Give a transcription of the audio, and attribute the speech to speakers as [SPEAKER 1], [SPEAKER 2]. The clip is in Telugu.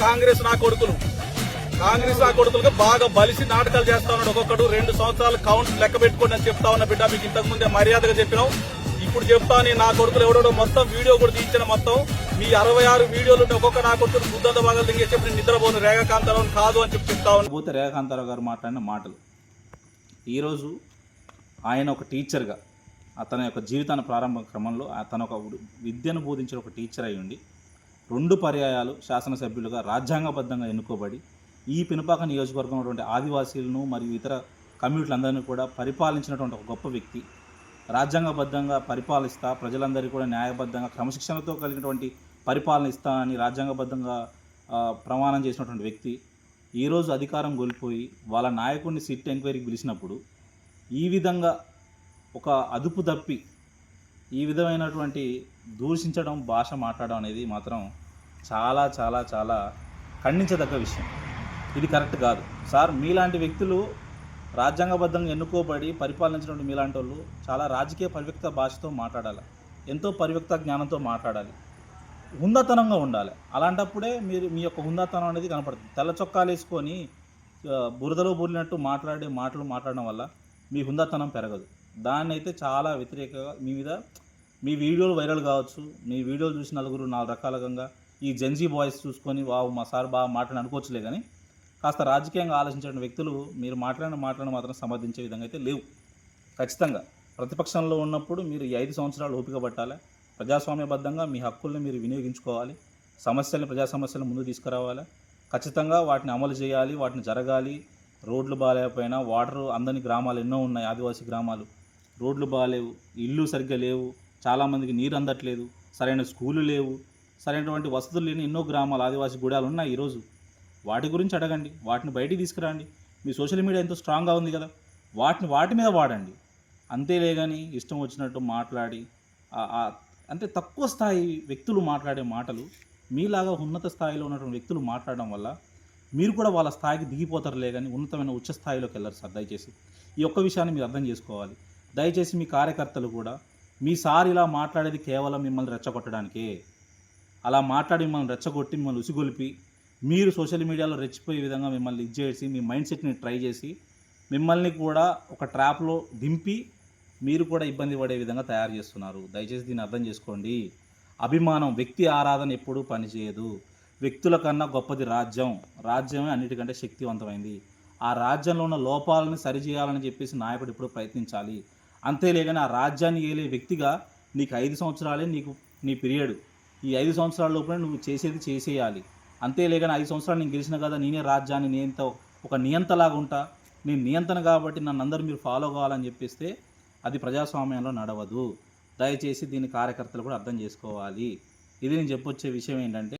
[SPEAKER 1] కాంగ్రెస్ నా కొడుకులు. కాంగ్రెస్ నా కొడుకులకు బాగా బలిసి నాటకాలు చేస్తా ఉన్నాడు. ఒక్కొక్కడు రెండు సంవత్సరాలు కౌంట్ లెక్క పెట్టుకోండి అని చెప్తా ఉన్న బిడ్డ. మీకు ఇంతకు ముందే మర్యాదగా చెప్పినాం ఇప్పుడు చెప్తాను నా కొడుకులు ఎవడో మొత్తం వీడియో కూడా తీయించిన మొత్తం. మీ అరవై ఆరు వీడియోలు ఒక్కొక్క నా కొడుకులు బుద్ధంత బాగా దిగే చెప్పి నిద్రపోను. రేఖాకాంతరావు కాదు అని చెప్పి చెప్తా ఉన్నా.
[SPEAKER 2] పోతే రేఖాంతారావు గారు మాట్లాడిన మాటలు. ఈరోజు ఆయన ఒక టీచర్గా అతని యొక్క జీవితాన్ని ప్రారంభ క్రమంలో అతను ఒక విద్యను బోధించిన ఒక టీచర్ అయ్యుండి రెండు పర్యాయాలు శాసనసభ్యులుగా రాజ్యాంగబద్ధంగా ఎన్నుకోబడి ఈ పినపాక నియోజకవర్గం ఉన్నటువంటి ఆదివాసీలను మరియు ఇతర కమ్యూనిటీలందరినీ కూడా పరిపాలించినటువంటి ఒక గొప్ప వ్యక్తి. రాజ్యాంగబద్ధంగా పరిపాలిస్తా ప్రజలందరికీ కూడా న్యాయబద్ధంగా క్రమశిక్షణతో కలిగినటువంటి పరిపాలన ఇస్తా అని రాజ్యాంగబద్ధంగా ప్రమాణం చేసినటువంటి వ్యక్తి. ఈరోజు అధికారం కోల్పోయి వాళ్ళ నాయకుడిని సిట్ ఎంక్వైరీకి పిలిచినప్పుడు ఈ విధంగా ఒక అదుపు తప్పి ఈ విధమైనటువంటి దూషించడం భాష మాట్లాడడం అనేది మాత్రం చాలా చాలా చాలా ఖండించదగ్గ విషయం. ఇది కరెక్ట్ కాదు. సార్ మీలాంటి వ్యక్తులు రాజ్యాంగబద్ధంగా ఎన్నుకోబడి పరిపాలించినటువంటి మీలాంటి వాళ్ళు చాలా రాజకీయ పరివ్యక్త భాషతో మాట్లాడాలి. ఎంతో పరివ్యక్త జ్ఞానంతో మాట్లాడాలి. హుందాతనంగా ఉండాలి. అలాంటప్పుడే మీరు మీ యొక్క హుందాతనం అనేది కనపడుతుంది. తెల్ల చొక్కాలు వేసుకొని బురదలో బూరినట్టు మాట్లాడే మాటలు మాట్లాడడం వల్ల మీ హుందాతనం పెరగదు. దాన్ని అయితే చాలా వ్యతిరేకంగా మీ మీద మీ వీడియోలు వైరల్ కావచ్చు. మీ వీడియోలు చూసి నలుగురు నాలుగు రకాలుగా ఈ జెన్జీ బాయ్స్ చూసుకొని వావు మా సార్ బాగా మాట్లాడి అనుకోవచ్చులే కానీ కాస్త రాజకీయంగా ఆలోచించిన వ్యక్తులు మీరు మాట్లాడిన మాటలను మాత్రం సమర్థించే విధంగా అయితే లేవు. ఖచ్చితంగా. ప్రతిపక్షంలో ఉన్నప్పుడు మీరు ఈ ఐదు సంవత్సరాలు ఓపిక పట్టాలి? ప్రజాస్వామ్యబద్ధంగా మీ హక్కుల్ని మీరు వినియోగించుకోవాలి. సమస్యల్ని ప్రజా సమస్యలను ముందు తీసుకురావాలి? ఖచ్చితంగా వాటిని అమలు చేయాలి వాటిని జరగాలి. రోడ్లు బాగాలేకపోయినా వాటర్ అందని గ్రామాలు ఎన్నో ఉన్నాయి ఆదివాసీ గ్రామాలు. రోడ్లు బాగాలేవు ఇల్లు సరిగ్గా లేవు చాలామందికి నీరు అందట్లేదు సరైన స్కూళ్ళు లేవు సరైనటువంటి వసతులు లేని ఎన్నో గ్రామాలు ఆదివాసీ గుడాలు ఉన్నాయి ఈరోజు. వాటి గురించి అడగండి వాటిని బయటికి తీసుకురండి. మీ సోషల్ మీడియా ఎంతో స్ట్రాంగ్గా ఉంది కదా. వాటిని వాటి మీద వాడండి. అంతేలే కానీ ఇష్టం వచ్చినట్టు మాట్లాడి అంటే తక్కువ స్థాయి వ్యక్తులు మాట్లాడే మాటలు మీలాగా ఉన్నత స్థాయిలో ఉన్నటువంటి వ్యక్తులు మాట్లాడడం వల్ల మీరు కూడా వాళ్ళ స్థాయికి దిగిపోతారులే కానీ ఉన్నతమైన ఉచ్చ స్థాయిలోకి వెళ్ళరు సార్ దయచేసి. ఈ ఒక్క విషయాన్ని మీరు అర్థం చేసుకోవాలి. దయచేసి మీ కార్యకర్తలు కూడా మీ సార్ ఇలా మాట్లాడేది కేవలం మిమ్మల్ని రెచ్చగొట్టడానికే. అలా మాట్లాడి మిమ్మల్ని రెచ్చగొట్టి మిమ్మల్ని ఉసిగొలిపి మీరు సోషల్ మీడియాలో రెచ్చిపోయే విధంగా మిమ్మల్ని ఇచ్చేసి మీ మైండ్ సెట్ని ట్రై చేసి మిమ్మల్ని కూడా ఒక ట్రాప్లో దింపి మీరు కూడా ఇబ్బంది పడే విధంగా తయారు చేస్తున్నారు. దయచేసి దీన్ని అర్థం చేసుకోండి. అభిమానం వ్యక్తి ఆరాధన ఎప్పుడూ పనిచేయదు. వ్యక్తుల కన్నా గొప్పది రాజ్యం. రాజ్యమే అన్నిటికంటే శక్తివంతమైంది. ఆ రాజ్యంలో ఉన్న లోపాలను సరిచేయాలని చెప్పేసి నాయకుడు ఇప్పుడు ప్రయత్నించాలి. అంతేలేగాని ఆ రాజ్యాన్ని ఏలే వ్యక్తిగా నీకు ఐదు సంవత్సరాలే నీకు నీ పీరియడ్. ఈ ఐదు సంవత్సరాల లోపల నువ్వు చేసేది చేసేయాలి. అంతేలేగాని ఐదు సంవత్సరాలు నేను గెలిచిన కదా నేనే రాజ్యాన్ని నేంత ఒక నియంతలాగా ఉంటా. నేను నియంత్రణ కాబట్టి నన్ను అందరూ మీరు ఫాలో కావాలని చెప్పిస్తే అది ప్రజాస్వామ్యంలో నడవదు. దయచేసి దీని కార్యకర్తలు కూడా అర్థం చేసుకోవాలి. ఇది నేను చెప్పొచ్చే విషయం ఏంటంటే